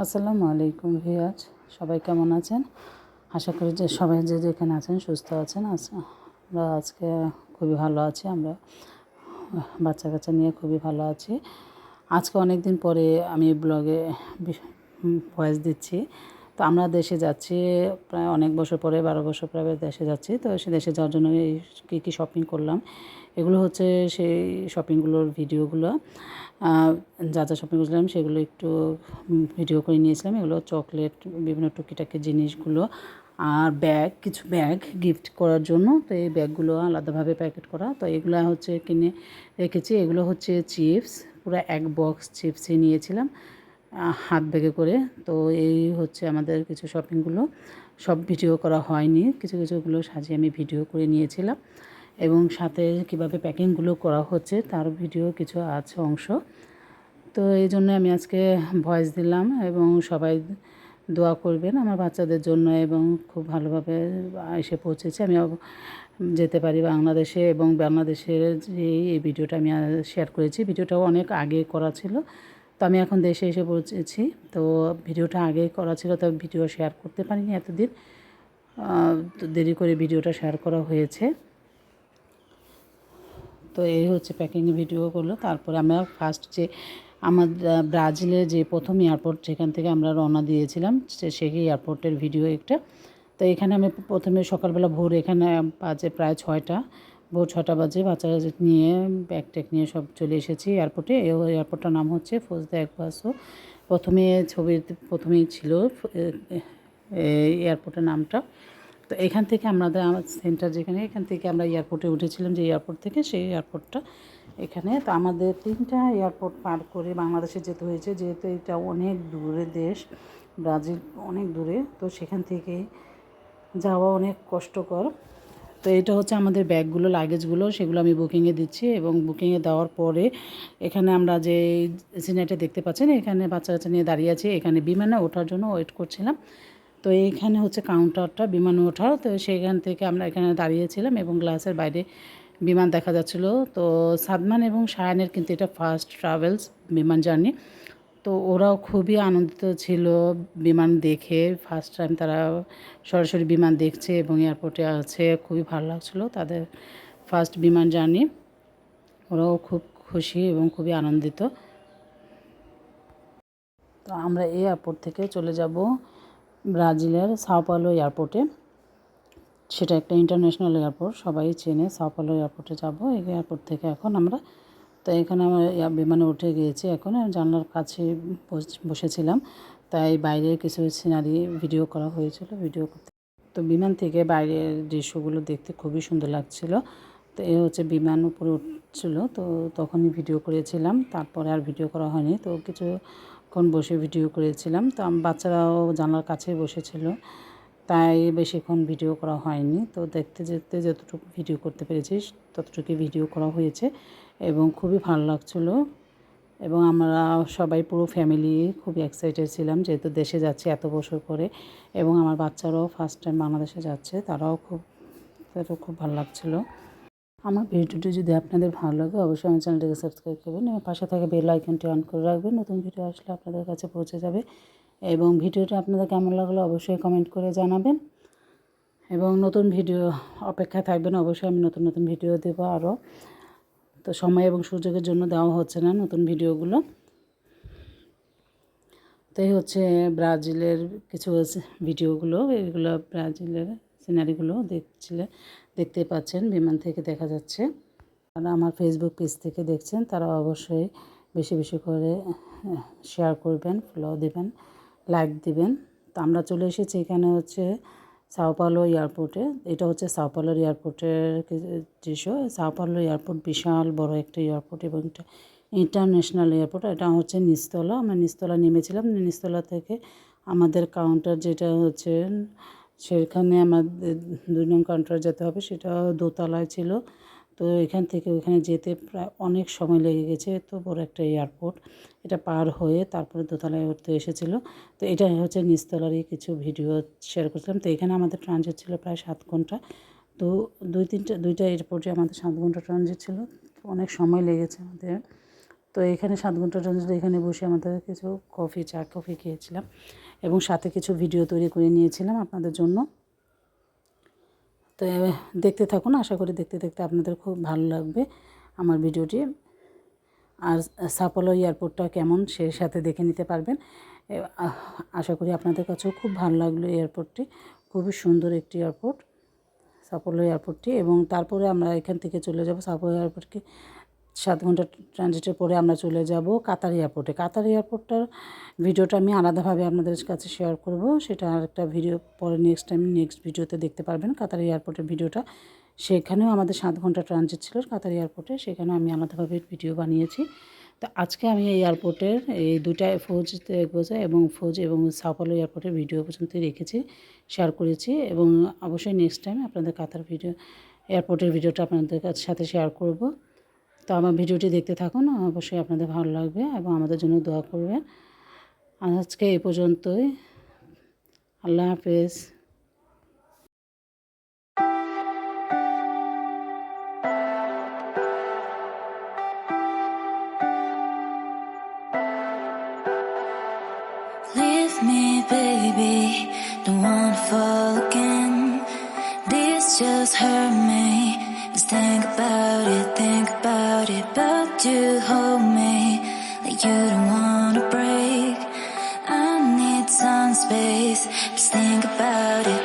আসসালামু আলাইকুম ভিয়াজ, সবাই কেমন আছেন? আশা করি যে সবাই যে যেখানে আছেন সুস্থ আছেন। আমরা আজকে খুবই ভালো আছি, আমরা বাচ্চা কাচ্চা নিয়ে খুবই ভালো আছি। আজকে অনেক দিন পরে আমি ব্লগে ভয়েস দিচ্ছি। তো আমরা দেশে যাচ্ছি, প্রায় অনেক বছর পরে, বারো বছর পরে দেশে যাচ্ছি। তো সে দেশে যাওয়ার জন্য কী কী শপিং করলাম এগুলো হচ্ছে সেই শপিংগুলোর ভিডিওগুলো যা যা শপিং করছিলাম সেগুলো একটু ভিডিও করে নিয়েছিলাম। এগুলো চকলেট বিভিন্ন টুকিটাকি জিনিসগুলো আর ব্যাগ কিছু ব্যাগ গিফট করার জন্য। তো এই ব্যাগগুলো আলাদাভাবে প্যাকেট করা। তো এগুলো হচ্ছে কিনে রেখেছি। এগুলো হচ্ছে চিপস পুরো এক বক্স চিপসই নিয়েছিলাম হাত ব্যাগে করে। তো এই হচ্ছে আমাদের কিছু শপিংগুলো সব ভিডিও করা হয়নি। কিছু, কিছুগুলো সাজিয়ে আমি ভিডিও করে নিয়েছিলাম। এবং সাথে কীভাবে প্যাকিংগুলো করা হচ্ছে তার ভিডিও কিছু আছে অংশ। তো এই জন্য আমি আজকে ভয়েস দিলাম এবং সবাই দোয়া করবেন আমার বাচ্চাদের জন্য এবং খুব ভালোভাবে এসে পৌঁছেছে। আমি যেতে পারি বাংলাদেশে এবং বাংলাদেশের যে এই ভিডিওটা আমি শেয়ার করেছি, ভিডিওটাও অনেক আগে করা ছিল। তো আমি এখন দেশে এসে পৌঁছেছি। তো ভিডিওটা আগে করা ছিল, তো ভিডিও শেয়ার করতে পারিনি এতদিন। দেরি করে ভিডিওটা শেয়ার করা হয়েছে। তো এই হচ্ছে প্যাকিং ভিডিও করল। তারপরে আমরা ফার্স্ট যে আমার ব্রাজিলের যে প্রথম এয়ারপোর্ট যেখান থেকে আমরা রওনা দিয়েছিলাম সেই এয়ারপোর্টের ভিডিও একটা। তো এখানে আমি প্রথমে সকালবেলা ভোর এখানে বাজে প্রায় ছয়টা, ভোর ছটা বাজে বাচ্চা নিয়ে ব্যাগ ট্যাগ নিয়ে সব চলে এসেছি এয়ারপোর্টে এয়ারপোর্টটার নাম হচ্ছে ফৌজদা একবাসও প্রথমে ছবিতে প্রথমেই ছিল এয়ারপোর্টের নামটা। তো এখান থেকে আমাদের আমার সেন্টার যেখানে, এখান থেকে আমরা এয়ারপোর্টে উঠেছিলাম যে এয়ারপোর্ট থেকে, সেই এয়ারপোর্টটা এখানে। তো আমাদের তিনটা এয়ারপোর্ট পার করে বাংলাদেশে যেতে হয়েছে, যেহেতু এটা অনেক দূরে দেশ, ব্রাজিল অনেক দূরে, তো সেখান থেকে যাওয়া অনেক কষ্টকর। তো এটা হচ্ছে আমাদের ব্যাগগুলো লাগেজগুলো সেগুলো আমি বুকিংয়ে দিচ্ছি এবং বুকিংয়ে দেওয়ার পরে এখানে আমরা যে সিনারিটা দেখতে পাচ্ছেন, এখানে বাচ্চা কাচ্চা নিয়ে দাঁড়িয়ে আছি, এখানে বিমানে ওঠার জন্য ওয়েট করছিলাম। তো এইখানে হচ্ছে কাউন্টারটা বিমান ওঠার তো সেইখান থেকে আমরা এখানে দাঁড়িয়েছিলাম এবং গ্লাসের বাইরে বিমান দেখা যাচ্ছিল। তো সাদমান এবং সায়ানের কিন্তু এটা ফার্স্ট ট্রাভেলস বিমান জার্নি তো ওরাও খুবই আনন্দিত ছিল বিমান দেখে। ফার্স্ট টাইম তারা সরাসরি বিমান দেখছে এবং এয়ারপোর্টে আছে। খুবই ভালো লাগছিল তাদের ফার্স্ট বিমান জার্নি ওরাও খুব খুশি এবং খুবই আনন্দিত। তো আমরা এই এয়ারপোর্ট থেকে চলে যাব। ব্রাজিলের সাওপালো এয়ারপোর্টে। সেটা একটা ইন্টারন্যাশনাল এয়ারপোর্ট সবাই চেনে সাওপালো এয়ারপোর্টে যাব। এই এয়ারপোর্ট থেকে এখন আমরা, তো এখানে আমরা বিমানে উঠে গিয়েছি এখন জানলার কাছে বসেছিলাম। তাই বাইরের কিছু সিনারি ভিডিও করা হয়েছিল ভিডিও করতে। তো বিমান থেকে বাইরের দৃশ্যগুলো দেখতে খুবই সুন্দর লাগছিল। তো এ হচ্ছে বিমান উপরে উঠছিল, তো তখনই ভিডিও করেছিলাম, তারপরে আর ভিডিও করা হয়নি। তো কিছুক্ষণ বসে ভিডিও করেছিলাম। তো বাচ্চারাও জানলার কাছে বসেছিল। তাই বেশিক্ষণ ভিডিও করা হয়নি। তো দেখতে যেতে যতটুকু ভিডিও করতে পেরেছি ততটুকু ভিডিও করা হয়েছে এবং খুবই ভালো লাগছিল। এবং আমরা সবাই পুরো ফ্যামিলি খুব এক্সাইটেড ছিলাম যেহেতু দেশে যাচ্ছি এত বছর পরে। এবং আমার বাচ্চারাও ফার্স্ট টাইম বাংলাদেশে যাচ্ছে, তারাও খুব তাদেরও খুব ভালো লাগছিল। আমার ভিডিওটি যদি আপনাদের ভালো লাগে, অবশ্যই আমার চ্যানেলটিকে সাবস্ক্রাইব করবেন এবং পাশে থাকা বেল আইকনটি অন করে রাখবেন। নতুন ভিডিও আসলে আপনাদের কাছে পৌঁছে যাবে এবং ভিডিওটা আপনাদের কেমন লাগল অবশ্যই কমেন্ট করে জানাবেন। এবং নতুন ভিডিও অপেক্ষায় থাকবেন, অবশ্যই আমি নতুন নতুন ভিডিও দেবো আরও। তো সময় এবং সুযোগের জন্য দেওয়া হচ্ছে না নতুন ভিডিওগুলো। তো এই হচ্ছে ব্রাজিলের কিছু ভিডিওগুলো, এগুলো ব্রাজিলের সিনারিগুলো দেখছিলে। দেখতে পাচ্ছেন, বিমান থেকে দেখা যাচ্ছে। আর আমার ফেসবুক পেজ থেকে দেখছেন, তারা অবশ্যই বেশি বেশি করে শেয়ার করবেন ফলো দেবেন লাইক দিবেন। তো আমরা চলে এসেছি এখানে হচ্ছে সাওপালো এয়ারপোর্টে এটা হচ্ছে সাওপালোর এয়ারপোর্টের দৃশ্য। সাওপালো এয়ারপোর্ট বিশাল বড় একটা এয়ারপোর্ট এবং ইন্টারন্যাশনাল এয়ারপোর্ট এটা হচ্ছে নিচতলা। আমরা নিস্তলা নেমেছিলাম। নিচতলা থেকে আমাদের কাউন্টার যেটা হচ্ছে সেখানে আমাদের দুই নং কাউন্টার যেতে হবে, সেটা দোতলায় ছিল। তো এখান থেকে ওইখানে যেতে প্রায় অনেক সময় লেগে গেছে, তো বড় একটা এয়ারপোর্ট। এটা পার হয়ে তারপরে দোতলায় উঠতে এসেছিল। তো এটা হচ্ছে নিচতলারই কিছু ভিডিও শেয়ার করছিলাম। তো এখানে আমাদের ট্রানজিট ছিল প্রায় সাত ঘণ্টা। তো দুই তিনটা, দুইটা এয়ারপোর্টে আমাদের সাত ঘণ্টা ট্রানজিট ছিল। অনেক সময় লেগেছে আমাদের। তো এখানে সাত ঘণ্টা ট্রানজিট এখানে বসে আমাদের কিছু কফি চা কফি খেয়েছিলাম। এবং সাথে কিছু ভিডিও তৈরি করে নিয়েছিলাম আপনাদের জন্য। তো দেখতে থাকুন, আশা করি দেখতে দেখতে আপনাদের খুব ভালো লাগবে আমার ভিডিওটি। আর সাপোলো এয়ারপোর্টটা কেমন সে সাথে দেখে নিতে পারবেন। আশা করি আপনাদের কাছেও খুব ভালো লাগল এয়ারপোর্টটি। খুবই সুন্দর একটি এয়ারপোর্ট সাপোলো এয়ারপোর্টটি। এবং তারপরে আমরা এখান থেকে চলে যাব সাপোলো এয়ারপোর্টকে সাত ঘণ্টা ট্রানজিটের পরে আমরা চলে যাব কাতার এয়ারপোর্টে কাতার এয়ারপোর্টটার ভিডিওটা আমি আলাদাভাবে আপনাদের কাছে শেয়ার করব। সেটা আরেকটা ভিডিও পরে নেক্সট টাইম নেক্সট ভিডিওতে দেখতে পারবেন কাতার এয়ারপোর্টের ভিডিওটা সেখানেও আমাদের সাত ঘণ্টা ট্রানজিট ছিল কাতার এয়ারপোর্টে সেখানেও আমি আলাদাভাবে ভিডিও বানিয়েছি। তো আজকে আমি এই এয়ারপোর্টের এই দুটা ফৌজ বোঝা এবং ফৌজ এবং সাপালো এয়ারপোর্টের ভিডিও পর্যন্ত রেখেছি শেয়ার করেছি এবং অবশ্যই নেক্সট টাইম আপনাদের কাতার ভিডিও এয়ারপোর্টের ভিডিওটা আপনাদের সাথে শেয়ার করব। তো আমার ভিডিওটি দেখতে থাকুন, অবশ্যই আপনাদের ভালো লাগবে এবং আমাদের জন্য দোয়া করবে আজকে এই পর্যন্তই। আল্লাহ হাফেজ। Me, baby. Don't want to fall again this just hurt me. Just think about it then. about to hold me that you don't wanna break. I need some space, just think about it.